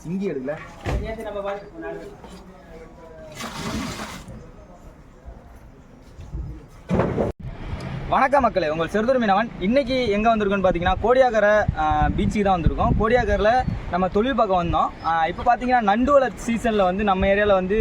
சிங்கி எடுக்கல. வணக்கம் மக்களே உங்கள் செருதுர் மீனவன். இன்னைக்கு எங்கே வந்திருக்கோன்னு பார்த்தீங்கன்னா கோடியாக்கரை பீச்சுக்கு தான் வந்திருக்கோம். கோடியாக்கரில் நம்ம தொழில் பக்கம் வந்தோம். இப்போ பார்த்தீங்கன்னா வளர் சீசனில் வந்து நம்ம ஏரியாவில் வந்து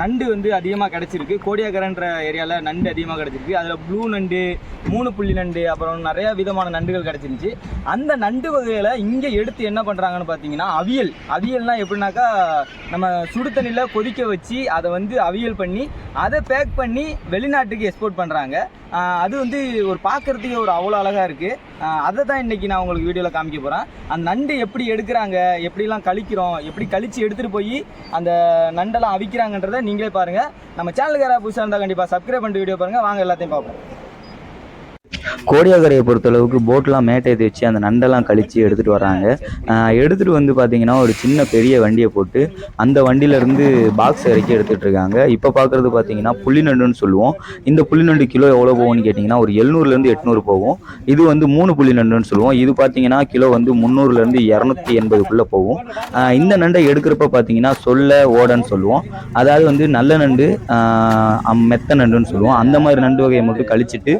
நண்டு வந்து அதிகமாக கிடச்சிருக்கு. கோடியாக்கரைன்ற ஏரியாவில் நண்டு அதிகமாக கிடச்சிருக்கு. அதில் ப்ளூ நண்டு மூணு புள்ளி நண்டு அப்புறம் நிறைய விதமான நண்டுகள் கிடச்சிருந்துச்சு. அந்த நண்டு வகையில் இங்கே எடுத்து என்ன பண்ணுறாங்கன்னு பார்த்தீங்கன்னா அவியல். அவியல்னால் எப்படின்னாக்கா நம்ம சுடு தண்ணியில் கொதிக்க வச்சு அதை வந்து அவியல் பண்ணி அதை பேக் பண்ணி வெளிநாட்டுக்கு எக்ஸ்போர்ட் பண்ணுறாங்க அது வந்து ஒரு பார்க்குறதுக்கே ஒரு அவ்வளோ அழகாக இருக்குது அதை தான் இன்றைக்கி நான் உங்களுக்கு வீடியோவில் காமிக்க போகிறேன் அந்த நண்டு எப்படி எடுக்கிறாங்க எப்படிலாம் கழிக்கிறோம் எப்படி கழித்து எடுத்துகிட்டு போய் அந்த நண்டெல்லாம் அவிக்கிறாங்கன்றதை நீங்களே பாருங்கள் நம்ம சேனலுக்கு யாராவது புதுசாக இருந்தால் கண்டிப்பாக சப்ஸ்கிரைப் பண்ணிட்டு வீடியோ பாருங்கள் வாங்க எல்லாத்தையும் பார்ப்போம். கோடியாக்கரையை பொறுத்தளவுக்கு போட்லாம் மேட்டை வச்சு அந்த நண்டெல்லாம் கழித்து எடுத்துகிட்டு வராங்க. எடுத்துகிட்டு வந்து பார்த்தீங்கன்னா ஒரு சின்ன பெரிய வண்டியை போட்டு அந்த வண்டியிலேருந்து பாக்ஸ் இறக்கி எடுத்துகிட்டு இருக்காங்க. இப்போ பார்க்குறது பார்த்தீங்கன்னா புள்ளி நண்டுன்னு சொல்லுவோம். இந்த புள்ளி நண்டு கிலோ எவ்வளோ போகும்னு கேட்டிங்கன்னா ஒரு எழுநூறுலேருந்து எட்நூறு போகும். இது வந்து மூணு புள்ளி நண்டுன்னு சொல்லுவோம். இது பார்த்தீங்கன்னா கிலோ வந்து முந்நூறுலேருந்து இரநூத்தி எண்பதுக்குள்ளே போகும். இந்த நண்டை எடுக்கிறப்ப பார்த்தீங்கன்னா சொல்ல ஓடன்னு சொல்லுவோம். அதாவது வந்து நல்ல நண்டு மெத்த நண்டுன்னு சொல்லுவோம். அந்த மாதிரி நண்டு வகையை மட்டும் கழிச்சிட்டு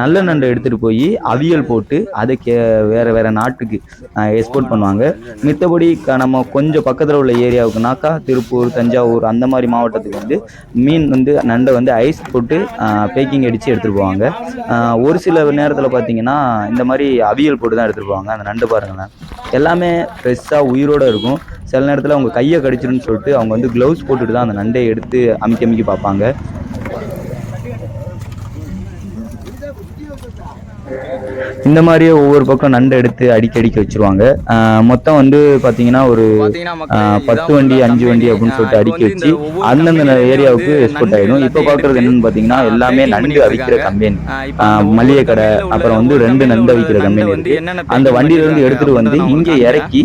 நல்ல நண்டு எடுத்துகிட்டு போய் அவியல் போட்டு அதை கே வேறு வேறு நாட்டுக்கு எக்ஸ்போர்ட் பண்ணுவாங்க. மித்தபடி க நம்ம கொஞ்சம் பக்கத்தில் உள்ள ஏரியாவுக்குனாக்கா திருப்பூர் தஞ்சாவூர் அந்த மாதிரி மாவட்டத்துக்கு வந்து மீன் வந்து நண்டை வந்து ஐஸ் போட்டு பேக்கிங் அடித்து எடுத்துகிட்டு போவாங்க. ஒரு சில நேரத்தில் பார்த்தீங்கன்னா இந்த மாதிரி அவியல் போட்டு தான் எடுத்துகிட்டு போவாங்க. அந்த நண்டு பாருங்களேன். எல்லாமே ஃப்ரெஷ்ஷாக உயிரோடு இருக்கும். சில நேரத்தில் அவங்க கையை கடிச்சிருன்னு சொல்லிட்டு அவங்க வந்து க்ளவுஸ் போட்டுட்டு தான் அந்த நண்டை எடுத்து அமைக்க அமைக்க பார்ப்பாங்க. இந்த மாதிரியே ஒவ்வொரு பக்கம் நண்டை எடுத்து அடிக்கி அடிக்க வச்சிருவாங்க. மொத்தம் வந்து பார்த்தீங்கன்னா ஒரு பத்து வண்டி அஞ்சு வண்டி அப்படின்னு சொல்லிட்டு அடுக்கி வச்சு அந்தந்த ஏரியாவுக்கு எக்ஸ்போர்ட் ஆயிடும். இப்போ பார்க்குறது என்னன்னு பார்த்தீங்கன்னா எல்லாமே நண்டு அவிக்கிற கம்பெனி மளிகை கடை அப்புறம் வந்து ரெண்டு நண்டு அவிக்கிற கம்பெனி இருக்கு. அந்த வண்டியில இருந்து எடுத்துட்டு வந்து இங்கே இறக்கி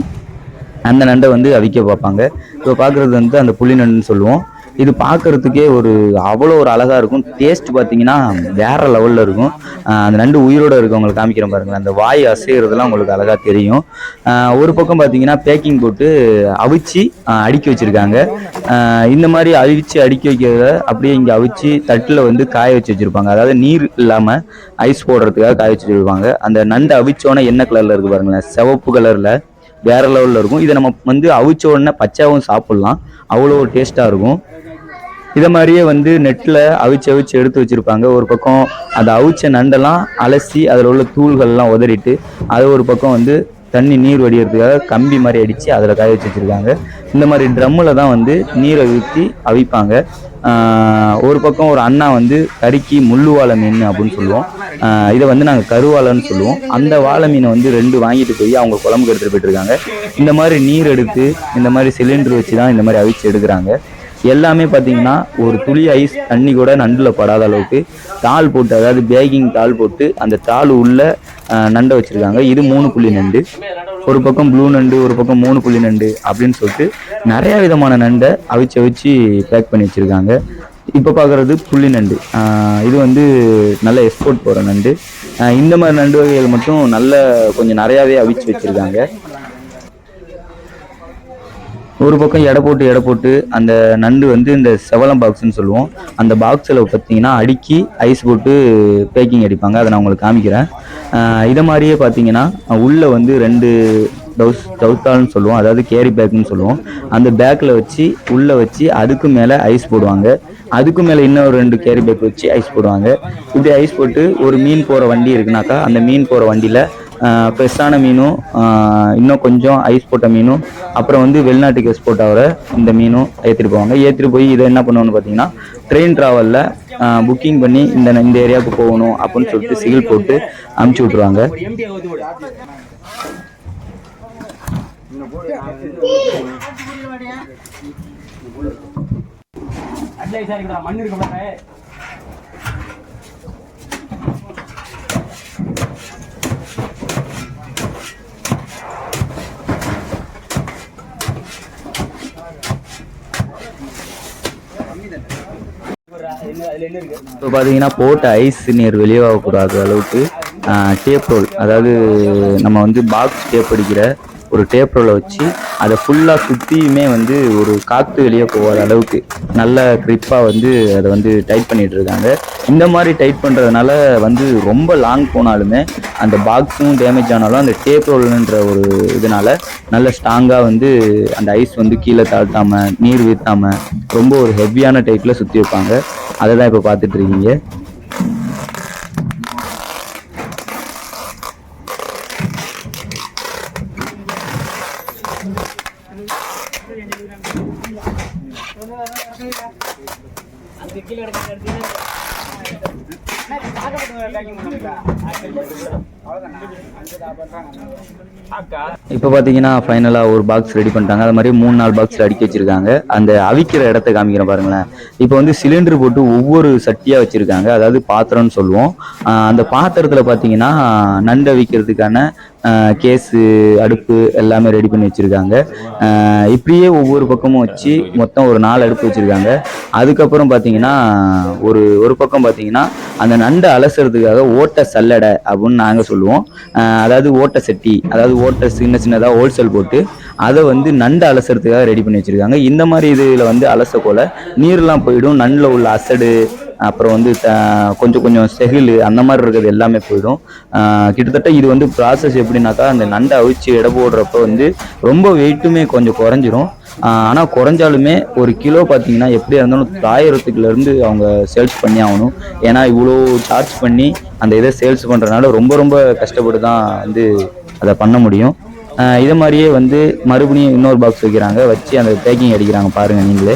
அந்த நண்டை வந்து அவிக்க பார்ப்பாங்க. இப்போ பார்க்குறது வந்து அந்த புள்ளி நண்டுன்னு சொல்லுவோம். இது பார்க்கறதுக்கே ஒரு அவ்வளோ ஒரு அழகாக இருக்கும். டேஸ்ட் பார்த்தீங்கன்னா வேறு லெவலில் இருக்கும். அந்த நண்டு உயிரோட இருக்கு காமிக்கிறேன் பாருங்களேன். அந்த வாய் அசைகிறதுலாம் உங்களுக்கு அழகாக தெரியும். ஒரு பக்கம் பார்த்தீங்கன்னா பேக்கிங் போட்டு அவிச்சு அடுக்கி வச்சுருக்காங்க. இந்த மாதிரி அவிச்சு அடுக்கி வைக்கிறத அப்படியே இங்கே அவிச்சு தட்டில் வந்து காய வச்சு வச்சுருப்பாங்க. அதாவது நீர் இல்லாமல் ஐஸ் போடுறதுக்காக காய வச்சு வச்சுருப்பாங்க. அந்த நண்டு அவிச்சோன்னே என்ன கலரில் இருக்குது பாருங்களேன். சிவப்பு கலரில் வேற லெவலில் இருக்கும். இதை நம்ம வந்து அவிச்ச உடனே பச்சாவும் சாப்பிட்லாம். அவ்வளோ டேஸ்ட்டாக இருக்கும். இதை மாதிரியே வந்து நெட்டில் அவிச்சு அவிச்சு எடுத்து வச்சுருப்பாங்க. ஒரு பக்கம் அதை அவிச்ச நண்டெல்லாம் அலசி அதில் உள்ள தூள்கள்லாம் உதறிட்டு அதை ஒரு பக்கம் வந்து தண்ணி நீர் வடிகிறதுக்காக கம்பி மாதிரி அடித்து அதில் காய வச்சு வச்சுருக்காங்க. இந்த மாதிரி ட்ரம்மில் தான் வந்து நீரை ஊற்றி அவிப்பாங்க. ஒரு பக்கம் ஒரு அண்ணா வந்து கறிக்கு முள்ளு வாழை மீன் அப்படின்னு சொல்லுவோம். இதை வந்து நாங்கள் கருவாழைன்னு சொல்லுவோம். அந்த வாழை மீனை வந்து ரெண்டு வாங்கிட்டு போய் அவங்க குழம்புக்கு எடுத்துகிட்டு போயிட்டுருக்காங்க இந்த மாதிரி நீர் எடுத்து இந்த மாதிரி சிலிண்டர் வச்சு தான் இந்த மாதிரி அவிச்சு எடுக்கிறாங்க. எல்லாமே பார்த்தீங்கன்னா ஒரு துளி ஐஸ் தண்ணி கூட நண்டில் படாத அளவுக்கு தாள் போட்டு அதாவது பேக்கிங் தாள் போட்டு அந்த தாள் உள்ள நண்டை வச்சுருக்காங்க. இது மூணு புள்ளி நண்டு. ஒரு பக்கம் ப்ளூ நண்டு ஒரு பக்கம் மூணு புள்ளி நண்டு அப்படின்னு சொல்லிட்டு நிறையா விதமான நண்டை அவிச்சு அவிச்சு பேக் பண்ணி வச்சுருக்காங்க. இப்போ பார்க்குறது புள்ளி நண்டு. இது வந்து நல்ல எக்ஸ்போர்ட் போகிற நண்டு. இந்த மாதிரி நண்டு வகைகள் மட்டும் நல்ல கொஞ்சம் நிறையாவே அவிச்சு வச்சுருக்காங்க. ஒரு பக்கம் எடை போட்டு எடை போட்டு அந்த நண்டு வந்து இந்த செவலம் பாக்ஸ்ன்னு சொல்லுவோம். அந்த பாக்ஸில் பார்த்தீங்கன்னா அடுக்கி ஐஸ் போட்டு பேக்கிங் அடிப்பாங்க. அதை நான் உங்களுக்கு காமிக்கிறேன். இதை மாதிரியே பார்த்தீங்கன்னா உள்ளே வந்து ரெண்டு டவுஸ் டவுத்தால்னு சொல்லுவோம். அதாவது கேரி பேக்குன்னு சொல்லுவோம். அந்த பேக்கில் வச்சு உள்ளே வச்சு அதுக்கு மேலே ஐஸ் போடுவாங்க. அதுக்கு மேலே இன்னும் ஒரு ரெண்டு கேரி பேக் வச்சு ஐஸ் போடுவாங்க. இப்படி ஐஸ் போட்டு ஒரு மீன் போகிற வண்டி இருக்குனாக்கா அந்த மீன் போகிற வண்டியில் ஃப்ரெஷ்ஷான மீனும் இன்னும் கொஞ்சம் ஐஸ் போட்ட மீனும் அப்புறம் வந்து வெளிநாட்டுக்கு எக்ஸ்போர்ட் ஆகிற இந்த மீனும் ஏற்றிட்டு போவாங்க. ஏற்றிட்டு போய் இதை என்ன பண்ணுவோம்னு பார்த்தீங்கன்னா ட்ரெயின் ட்ராவலில் புக்கிங் பண்ணி இந்த இந்த ஏரியாவுக்கு போகணும் அப்படின்னு சொல்லிட்டு சிகில் போட்டு அமுச்சு விட்ருவாங்க மண்ணு இருக்க இப்போ பார்த்தீங்கன்னா போட்ட ஐஸ் நீர் வெளியே ஆகக்கூடாத அளவுக்கு டேப் ரோல் அதாவது நம்ம வந்து பாக்ஸ் டேப் அடிக்கிற ஒரு டேப் ரோலை வச்சு அதை ஃபுல்லாக சுற்றியுமே வந்து ஒரு காற்று வெளியே போகாத அளவுக்கு நல்ல க்ரிப்பாக வந்து அதை வந்து டைட் பண்ணிகிட்ருக்காங்க இருக்காங்க. இந்த மாதிரி டைட் பண்ணுறதுனால வந்து ரொம்ப லாங் போனாலுமே அந்த பாக்ஸும் டேமேஜ் ஆனாலும் அந்த டேப் ரோல்ன்ற ஒரு இதனால் நல்ல ஸ்ட்ராங்காக வந்து அந்த ஐஸ் வந்து கீழே தாழ்த்தாமல் நீர் வீத்தாம ரொம்ப ஒரு ஹெவியான டைப்பில் சுற்றி வைப்பாங்க. அதை தான் இப்போ பார்த்துட்ருக்கீங்க பார்த்துட்டு இருக்கீங்க இப்போ பார்த்தீங்கன்னா ஃபைனலாக ஒரு பாக்ஸ் ரெடி பண்ணிட்டாங்க. அது மாதிரி மூணு நாலு பாக்ஸில் அடிக்க வச்சிருக்காங்க. அந்த அவிக்கிற இடத்த காமிக்கிறேன் பாருங்களேன். இப்போ வந்து சிலிண்டர் போட்டு ஒவ்வொரு சட்டியாக வச்சுருக்காங்க. அதாவது பாத்திரம்னு சொல்லுவோம். அந்த பாத்திரத்தில் பார்த்தீங்கன்னா நண்டு அவிக்கிறதுக்கான கேஸு அடுப்பு எல்லாமே ரெடி பண்ணி வச்சுருக்காங்க. இப்படியே ஒவ்வொரு பக்கமும் வச்சு மொத்தம் ஒரு நாலு அடுப்பு வச்சுருக்காங்க. அதுக்கப்புறம் பார்த்தீங்கன்னா ஒரு ஒரு பக்கம் பார்த்தீங்கன்னா அந்த நண்டை அலசுறதுக்காக ஓட்டை சல்லடை அப்படின்னு நாங்கள் சொல்லுவோம். அதாவது ஓட்ட சட்டி அதாவது ஓட்டை சின்ன சின்னதாக ஹோல்சேல் போட்டு அதை வந்து நண்டு அலசுறதுக்காக ரெடி பண்ணி வச்சுருக்காங்க. இந்த மாதிரி இதில் வந்து அலசக்கோல நீர்லாம் போயிடும். நண்டில் உள்ள அசடு அப்புறம் வந்து த- கொஞ்சம் கொஞ்சம் செகில் அந்த மாதிரி இருக்கிறது எல்லாமே போயிடும். கிட்டத்தட்ட இது வந்து ப்ராசஸ் எப்படின்னாக்கா அந்த நண்டை அவிச்சு எடை போடுறப்ப வந்து ரொம்ப வெயிட்டுமே கொஞ்சம் குறைஞ்சிரும். ஆனால் குறைஞ்சாலுமே ஒரு கிலோ பார்த்தீங்கன்னா எப்படியா இருந்தாலும் தாயிரத்துக்குலேருந்து அவங்க சேல்ஸ் பண்ணி ஆகணும். ஏன்னா இவ்வளோ சார்ஜ் பண்ணி அந்த இதை சேல்ஸ் பண்ணுறதுனால ரொம்ப ரொம்ப கஷ்டப்பட்டு தான் வந்து அதை பண்ண முடியும். இதை மாதிரியே வந்து மறுபடியும் இன்னொரு பாக்ஸ் வைக்கிறாங்க. வச்சு அந்த பேக்கிங் அடிக்கிறாங்க பாருங்கள் நீங்களே.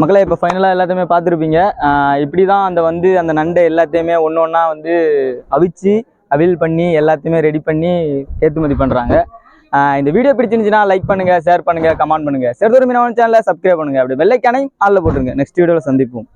மக்களை இப்போ ஃபைனலாக எல்லாத்தையுமே பார்த்துருப்பீங்க. இப்படி தான் அந்த வந்து அந்த நண்டை எல்லாத்தையுமே ஒன்று ஒன்றா வந்து அவிச்சு அவில் பண்ணி எல்லாத்தையுமே ரெடி பண்ணி ஏற்றுமதி பண்ணுறாங்க இந்த வீடியோ பிடிச்சிருந்துச்சுன்னா லைக் பண்ணுங்கள் ஷேர் பண்ணுங்கள் கமெண்ட் பண்ணுங்கள் செருதொரு மீனவன் சேனலை சப்ஸ்கிரைப் பண்ணுங்கள் அப்படி வெள்ளைக்கானை ஆளில் போட்டுருங்க. நெக்ஸ்ட் வீடியோவில் சந்திப்போம்.